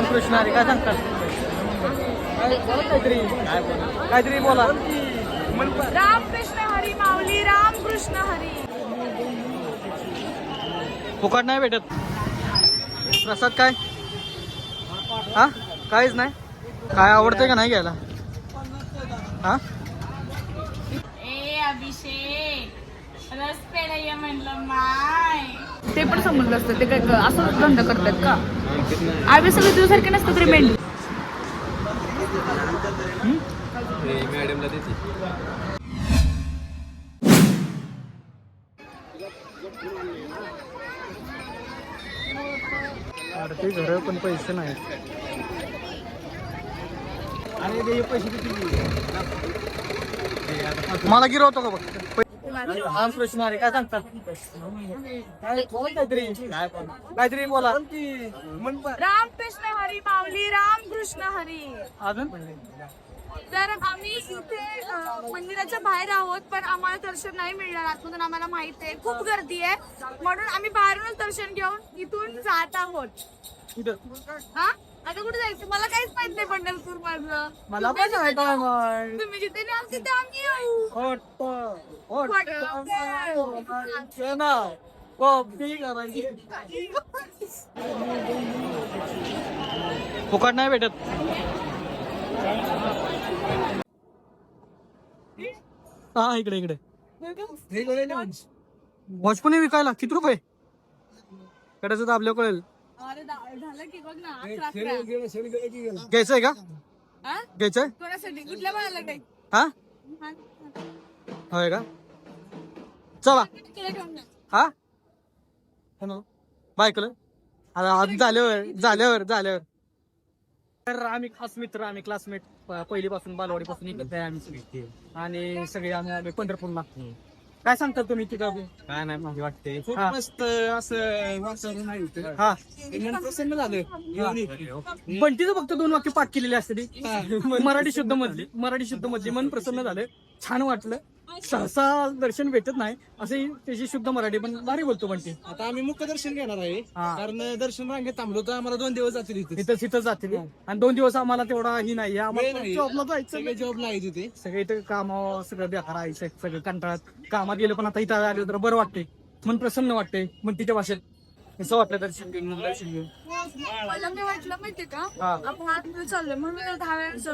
रामकृष्ण हरी काय सांगतात? काहीतरी काहीतरी बोला. रामकृष्ण हरी माऊली रामकृष्ण हरी. फुकट नाही भेटत. प्रसाद काय? हा? काहीच नाही? काय आवडतंय का नाही घ्यायला? हा? अभिषेक. रस पेढा म्हणलं माय. ते पण समजलं असतं. ते काय असं धंदा करतात का? आम्ही सगळे तुझ्यासारखे नसतं तरी मेंढी. अरे ते घर पण पैसे आणि ते पैसे मला गिरवतो का बघ? रामकृष्ण हरी काय सांगतात काय बोला काहीतरी काहीतरी बोला. रामकृष्ण हरी माऊली रामकृष्ण हरी. अजून? तर आम्ही इथे अ, मंदिराच्या बाहेर आहोत पण आम्हाला दर्शन नाही मिळणार आतमधून आम्हाला माहीत आहे. खूप गर्दी आहे. म्हणून आम्ही बाहेरूनच दर्शन घेऊन इथून जात आहोत. कुठं हा? आता कुठे जायचं? मला काहीच माहीत नाही पंढरपूर मला पण नाही. तुम्ही जिथे न्याल तिथे आम्ही येऊ. कॉपी करायची. फुकट नाही भेटत. हा इकडे इकडे. वॉच पण आहे विकायला. किती रुपये? कडाचं दाबल्या कळेल. अरे दा- झालं की बघ ना अकरा अकरा. घ्यायचंय का? हा? घ्यायचंय? कोणासाठी? कुठल्या बाळाला काही हा? होय का? चला. तिकडे ठेवून द्या. हा? हॅलो. बायकलं? झाल्यावर झाल्यावर झाल्यावर. तर आम्ही खास मित्र आम्ही क्लासमेट पहिलीपासून बालवाडीपासून आहे आम्ही सगळे. आणि सगळे आम्ही आलोय पंढरपूरला. काय सांगता तुम्ही तिथं काय नाही माझी वाटते खूप हा. मस्त असं वातावरण आहे इथं. हा. मन प्रसन्न झालं. बंटीचं फक्त दोन वाक्य पाठ केलेली असते ती. मराठी शुद्ध मधली मराठी शुद्ध मधली मन प्रसन्न झालं. छान वाटलं. सहसा दर्शन भेटत नाही. असे त्याची शुद्ध मराठी पण भारी बोलतो बंटी आता आम्ही मुख्य दर्शन घेणार आहे. हा. कारण दर्शन रांगेत थांबलो तर आम्हाला दोन दिवस जातील इथे. इथं तिथं जाते आणि दोन दिवस आम्हाला तेवढा ही नाही. वेळ आम्हाला नाही. जॉबला जायचं. सगळे जॉब नाही तिथे सगळे इथं कामावर सगळं बेकार आहे. सगळं कंटाळात कामात गेलं पण आता इथं आलं तर बरं वाटते मन प्रसन्न वाटते मन तिच्या भाषेत. असं वाटलं दर्शन घेऊन दर्शन घेऊन? मला काय वाटलं माहितीये का? हा. आपण आतमध्ये चाललोय म्हणून मी दहा वेळा.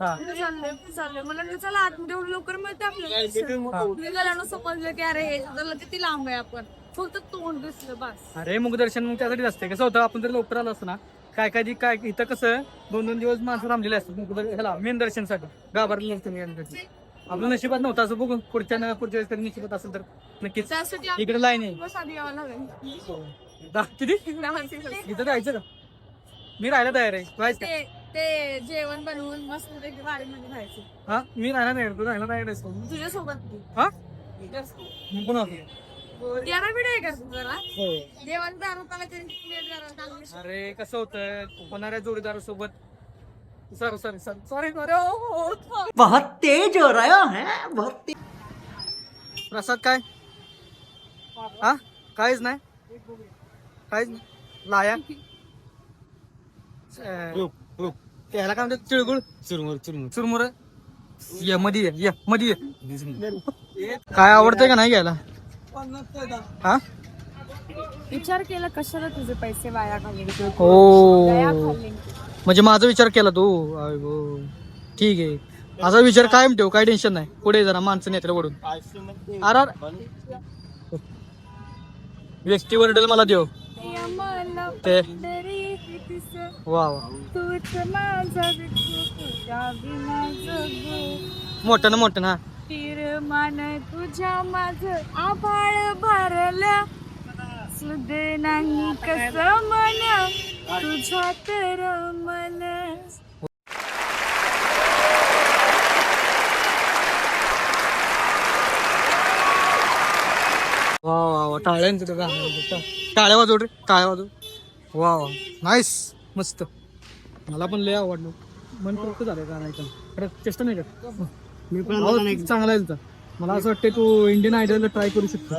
हा. चाललोय चाललोय. मला वाटलं चला आतमध्ये एवढं लवकर मिळते आपल्याला समजलं की अरे हे जरा किती लांब आहे आपण. फक्त तोंड दिसलं बस. अरे मुख दर्शन मग त्यासाठीच असते कसं होतं आपण जर लवकर आलो असतो ना काय काय जी- काय इथं कसं दोन दोन दिवस माणसं थांबलेले असतात. ह्याला मेन दर्शनसाठी. गाभारलेलं असतं. आपलं नशिबात नव्हतं असं बघू पुढच्या न- पुढच्या वेळेस कधी नशिबात असेल तर नक्कीच. त्यासाठी इकडे लाईन आहे. दिवस आधी यावं लागेल. दा- किती? इकडे इथं जायचं का? मी राहायला तयार आहे. तू आहेस का? ते ते जेवण बनवून मस्त पैकी राहायचं हा? मी राहायला तयार आहे. तू राहायला तयार आहेस का? तुझ्यासोबत हा? मग पुन्हा तेरा व्हिडिओ आहे का तू जरा. जेवण दारू त्याला तरी plate जरा चांगली. अरे कसं होतं? होणाऱ्या जोडीदार सोबत sorry sorry sorry sorry sorry बहुत तेज हो रहा है बहुत तेज प्रसाद काय? हा? काहीच नाही. काहीच नाही. लाया. त्याला काय म्हणतात? तिळगुळ चुरमुर चुरमुर. चुरमुर? ये मध्ये ये ये मध्ये ये. काय आवडतंय का नाही घ्यायला? हा? विचार केला कशाला तुझे पैसे वाया घालले हो. म्हणजे माझा विचार केला तू. आय गो. ठीक आहे. असा विचार कायम ठेव काय टेन्शन नाही. पुढे जरा माणसं नेत्याला वडून अरे अरे. व्यक्ती वर्डल मला देव. ते. वा वा. माझा तुझ्या विना जगू मोठं ना मोठं ना. तीरमान तुझ्या माझ आभाळ भरलं. सुद नाही कस मन? तुझ्या तर मन वा वा वा टाळ्यांचं तर गाणं. टाळ्या वाजव रे. टाळ्या वाजव. वा वा नाईस मस्त. मला पण लय आवडलं. मन तृप्त झालं गाणं ऐकून खरंच चेष्टा नाही का मी पण चांगला आहे तुझा मला असं वाटतं तू इंडियन आयडल ट्राय करू शकतो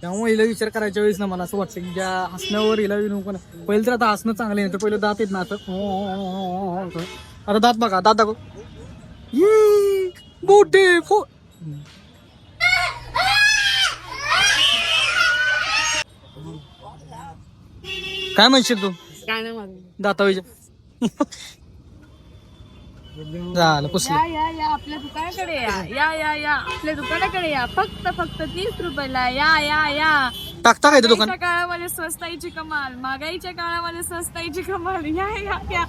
त्यामुळे हिला विचार करायच्या वेळेस ना मला असं वाटतं की ज्या हसण्यावर हिला विनू पण पहिलं तर आता हसणं चांगलं आहे तर पहिलं दात येत ना असं. आता दात बघा दात दाखव. मोठे फो काय म्हणशील तू? काय नाही दातावीच्या झालं पुसलं या या या आपल्या दुकानाकडे या. या या या आपल्या दुकानाकडे या. फक्त फक्त तीस रुपयाला. या या या. टाकता काय ते दुकान? महागाईच्या काळामध्ये स्वस्ताईची कमाल. महागाईच्या काळामध्ये स्वस्ताईची कमाल. या या या.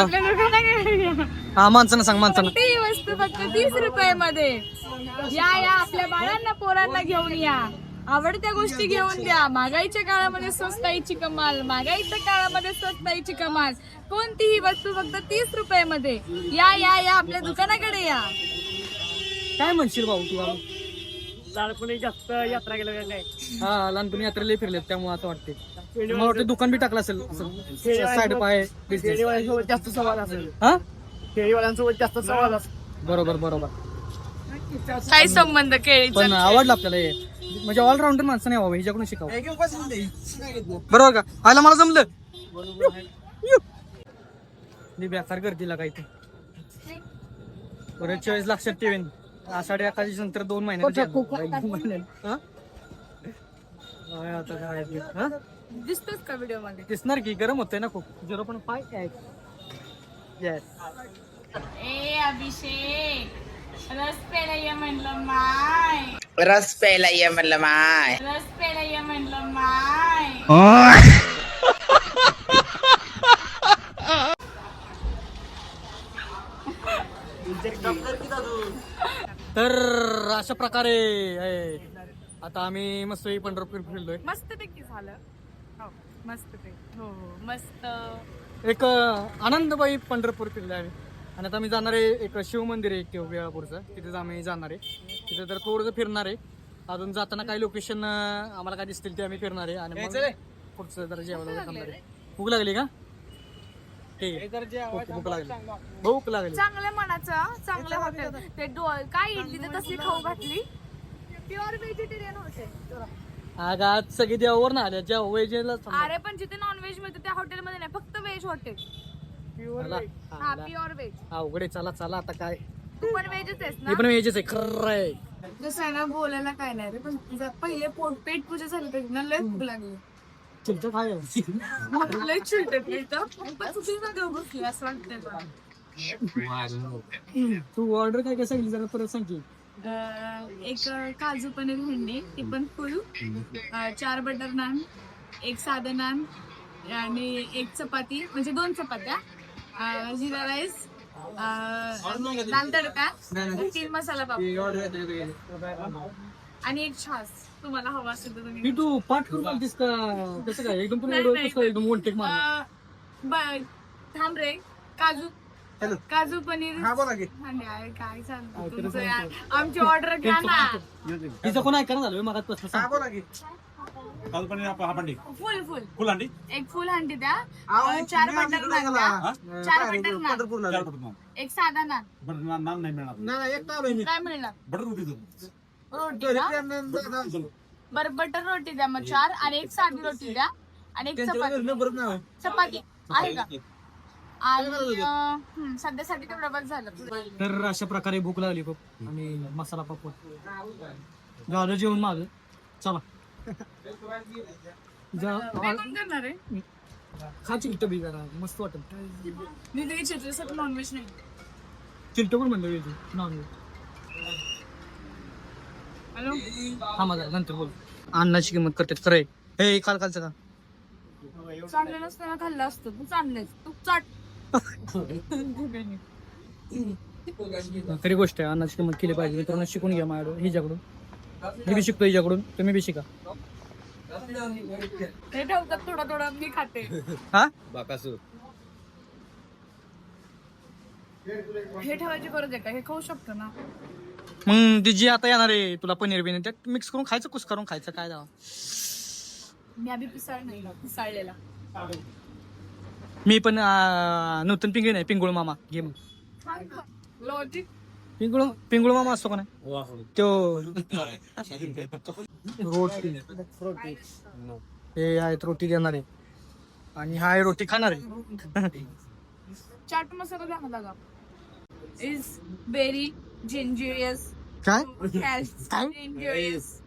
आपल्या दुकानाकडे या. हा माणसानं सांग माणसानं. ती वस्तू फक्त तीस रुपयामध्ये. या या आपल्या बाळांना पोरांना घेऊन या. आवडत्या गोष्टी घेऊन द्या. महागाईच्या काळामध्ये स्वस्ताईची कमाल महागाईच्या काळामध्ये स्वस्ताईची कमाल. कोणतीही वस्तू फक्त तीस रुपयामध्ये. या या या आपल्या दुकानाकडे या. काय म्हणशील भाऊ तू? लहानपणी जास्त यात्रा केल्या काय हा लहानपणी यात्रेला फिरले त्यामुळे असं वाटते मला वाटतं दुकान बी टाकलं असेल साईड पाय. खेळीवाल्यांसोबत जास्त संवाद असेल. हा? खेळीवाल्यांसोबत जास्त संवाद असेल. बरोबर बरोबर. काय संबंध केळीचा? पण आवडलं आपल्याला हे. म्हणजे ऑलराऊंडर माणसं नाही व्हावं हिच्याकडून शिकावं बरोबर का? आयला मला जमलं. मी बेकार गर्दीला काही ते परत चॉईस लक्षात ठेवेन. आषाढी एकादशी नंतर दोन महिने? काय आता काय ते? दिसतोच का व्हिडिओमध्ये दिसणार की? गरम होतंय ना खूप. झिरो पॉईंट फाय येस ए अभिषेक. रस म्हणलं माय. रस प्यायला ये म्हणलं माय रस प्यायला ये म्हणलं माय तर अशा प्रकारे आहे. आता आम्ही मस्त पंढरपूर फिरलोय. मस्त पैकी झालं. हो मस्त पैकी हो हो मस्त. एक अं, आनंदबाई पंढरपूर फिरले आम्ही. आणि आता आम्ही जाणार आहे एक शिव मंदिर आहे किंवा वेळापूरचं. तिथे आम्ही जाणार आहे. तिथे तर थोडंसं फिरणार आहे. अजून जाताना काही लोकेशन आम्हाला काय दिसतील ते आम्ही फिरणार आहे. आणि मग पुढचं जरा जेवायला वगैरे थांबणार आहे. भूक लागली का? ठीक आहे. ओके, भूक लागली. भूक लागली. चांगलं मनाचं चांगलं हॉटेल ते डो काय इडली तर तसली खाऊ घातली. प्युअर व्हेजिटेरियन होते. अगं आज सगळी देवावर ना आल्या जेव्हा वेजेला अरे पण जिथे नॉनव्हेज मिळतं त्या हॉटेलमध्ये नाही. फक्त व्हेज हॉटेल हा प्युअर व्हेज. अवघड आहे चला चला आता काय? तू पण व्हेजच आहेस हे ना पण वेजेच आहे खरं आहे. जसं आहे ना बोलायला काय नाही रे पण तुझं पहिले पोट पेट पूजा झाली तरी ना लय भूक लागली. तुमचं काय? लय बसली असं वाटतंय तू ऑर्डर काय काय सांगितली? जरा परत सांग की. अं, एक काजू पनीर भेंडी ती पण फुल. अं, चार बटर नान एक साधं नान आणि एक चपाती म्हणजे दोन चपात्या. जिरा राईस दाल तडका तीन मसाला पापड. आणि एक छास. तुम्हाला हवा असेल तर तुम्ही मी तू पाठ करून का? कसं काय? एकदम नाही, नाही. एकदम वन टेक मार अं, ब- थांब रे. काजू. काजू पनीर. आणि काय सांगतो तुमचं यार. आमची ऑर्डर घ्या ना. तिचं कोण ऐकायला झालं? मग आता फुल फुल. एक फुल हंडी द्या. अं, चार बटर नान द्या. चार बटर नान एक साधा नान. काय मिळणार? रोटी ना? बरं बटर रोटी द्या मग चार आणि एक साधी रोटी द्या. आणि एक चपाती. चपाती. आहे का? आणि अं, हं, सध्यासाठी तेवढं बस झालं. तर अशा प्रकारे भूक लागली खूप. आणि मसाला पापड झालं जेवण माझं चला. जा करणार आहे? चिलट बी जरा मस्त वाटत. मी तरी चित्रसाठी नॉनव्हेज नाही. चिलट पण म्हणलं हॅलो? हा माझा नंतर बोल. अन्नाची किंमत करते खरं आहे. हे काल कालचं का चांगलं नसताना खाल्लं असतं तू चांगलेच तू चाट. खरी गोष्ट आहे अन्नाची किंमत केली पाहिजे मित्रांनो शिकून घ्या माझ्याकडून हिच्याकडून. मी बी शिकतो हिच्याकडून. तुम्ही बी शिका. हे ठेवतात थोडं थोडं मी खाते. हा? हे ठेवायची गरज आहे का? हे खाऊ शकतो ना. मग ती जी आता येणार आहे तुला पनीर बिनीर त्यात मिक्स करून खायचं कुस करून खायचं काय दावा? मी आधी पिसाळ नाही पिसाळलेला. मी पण नूतन पिंगळी नाही पिंगुळ मामा घे मग. लॉजिक पिंगुळ पिंगुळ मामा असतो का नाही? तो रोटी. हे आहेत रोटी देणारे आणि हा आहे रोटी खाणारे चाट मसाला द्या मला का इज व्हेरी जिंजिरियस काय? डेंजरियस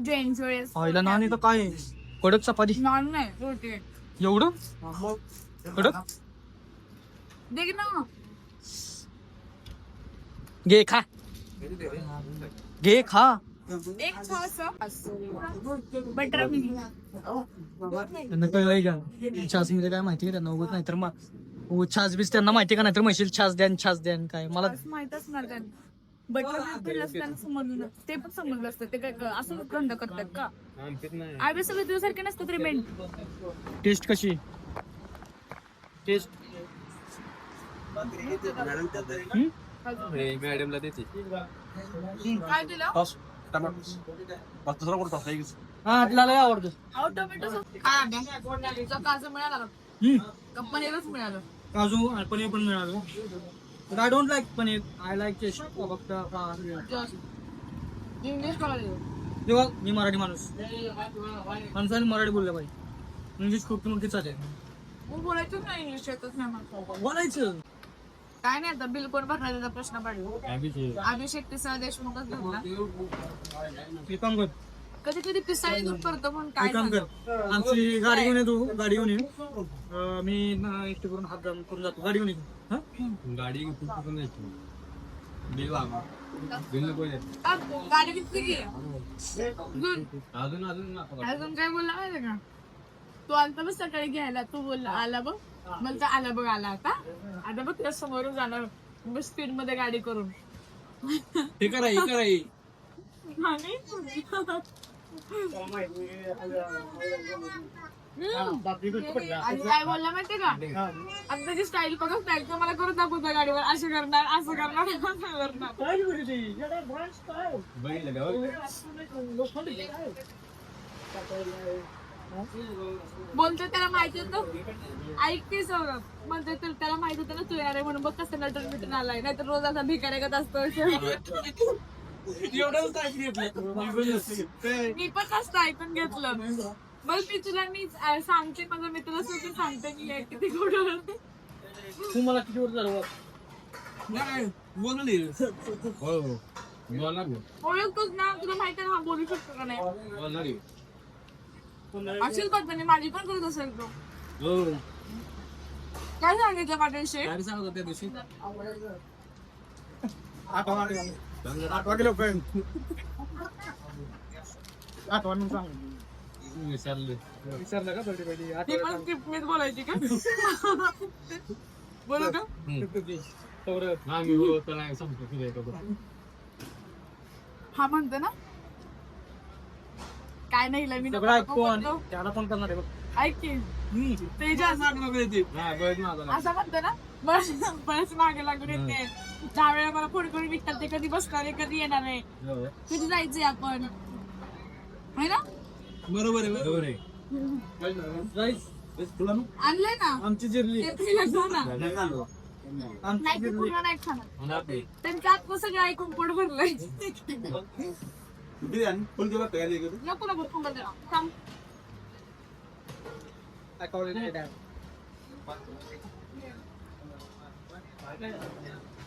डेंजरियस आईला नान इथं काय? आहे? कडक चपाती. नॉन नाही रोटी. एवढं? कडक? दे की ना. घे खा. घे खा. एक खा असं. बटर त्यांना कळलंय का? छासमध्ये काय माहिती आहे त्यांना उगत नाही तर मग छास बीस त्यांना माहिती का नाही तर म्हणशील छास द्या आणि छास द्या आणि काय? मला माहीत असणार बटर असताना समजलं ते पण समजलं असतं. ते काय क- असं गंध करतात का? आम्ही सगळे तुझ्यासारखे नसतात रे मेंट टेस्ट कशी? टेस्ट. मॅडमला देते. काय दिलं? हा तुला लय आवडतं. टोमॅटो सॉस काय काजू मिळाला का? हम्म. का पनीरच मिळालं? काजू आणि पनीर पण मिळालं. But I don't like paneer. I like फक्त इंग्लिश तेव्हा मी मराठी माणूस. माणसाने मराठी बोललं पाहिजे. इंग्लिश खूप मोठी चालेल मग बोलायचंच नाही इंग्लिश येतच नाही मला. बोलायचं. काय नाही आता बिल कोण भरणार त्याचा प्रश्न पडला. अभिषेक. पिसाळ देशमुखच भरला एक काम कर. कधी कधी पिसाळी दूध करतो म्हणून काय एक काम सांगू? कर आमची गाडी घेऊन येतो गाडी घेऊन ये. अं, मी ना एकटे करून हात करून जातो. गाडी घेऊन येतो हा? गाडी कुठून जायची. बिल आ, गाडी की अजून अजून अजून नका. अजून काय बोलला माहिती का? तू आलता बघ सकाळी घ्यायला. तू बोलला आला बघ. मला तर आला बघ आला आता. आता बघ तुला समोरून जाणार. स्पीडमध्ये गाडी करून. हे करा हे करा हे. आणि आणि काय बोलला माहितीये का? आता त्याची स्टाईल बघा स्टाईल तर मला करून दाखवता गाडीवर. असं करणार असं करणार असं करणार. बघितलं का. बोलते त्याला माहिती होतं. ऐकते सौरभ म्हणते तर त्याला माहिती होतं ना तू येणार आहे म्हणून बघ कसं नटून मिटून आलाय. नाहीतर रोज असा भिकाऱ्यागत असतो. मी पण असतं ऐकून घेतलं. बघ मी तुला मी सांगते माझ्या मित्राला सुद्धा सांगते मी हे किती गोड तू मला किती वर झालं नाही बोल नाही हो हो. बोलणार. ओळखतोच ना तुला माहिती आहे ना हा बोलू शकतो का नाही? बोलणार. असेल करतो माझी पण करत असेल तो. हो. काय सांगितलं पाटीलशे? काय सांगत होता त्या दिवशी? आठवा किलो फ्रेंड आठवा म्हणून सांग. विसरले. विचारलं का बर्थडे पाहिजे ती पण स्क्रिप्ट मीच बोलायची का? बोलू का नाही सांगतो तुला एका बरोबर. हा म्हणतो ना. काय नाही मी सगळं ऐकतो आणि. त्याला पण करणार आहे बघ. ऐक की हा माझा. असं म्हणतो ना बरेच मागे लागून येते. दहा वेळा मला फोन करून विकतात ते कधी बसणार आहे कधी येणार आहे. हो. कधी जायचंय आपण? है ना? बरोबर आहे बरोबर आहे. आणलंय ना? आमची जिरली ते पिला खा ना. आमची नाही ते जिरली पूर्ण नाही खाणार. सगळं ऐकून पोट भरलंय. नको नको थांबा जरा. थांब.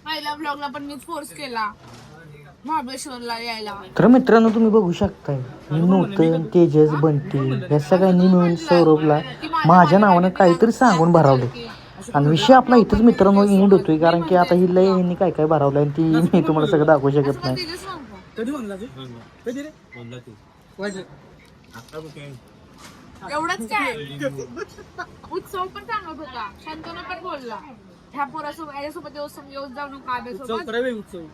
पहिल्या ब्लॉगला पण मी फोर्स केला महाबळेश्वरला यायला तर मित्रांनो तुम्ही बघू शकताय मी नूतन तेजस बंटी या सगळ्यांनी मिळून सौरभला माझ्या नावानं काहीतरी सांगून भरावले. आणि विषय आपला इथंच मित्रांनो एंड होतोय कारण की आता ही लय यांनी काय काय भरावलंय आणि ती मी तुम्हाला सगळं दाखवू शकत नाही. कधी म्हणला तू? कधी रे? म्हणला ते. आता काय. एवढंच काय? उत्सव पण सांगत होता. शंतनू पण बोलला. ह्या पोरासोबत याच्यासोबत येऊ येऊ जाऊ नको उत्सव आब्यासोबत करावे उत्सव.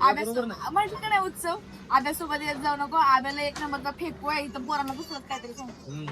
का नाही. उत्सव? आब्यासोबत येत जाऊ नको आब्याला एक नंबरचा फेकू आहे इथं पोरांना दुसरं काहीतरी सांगतो.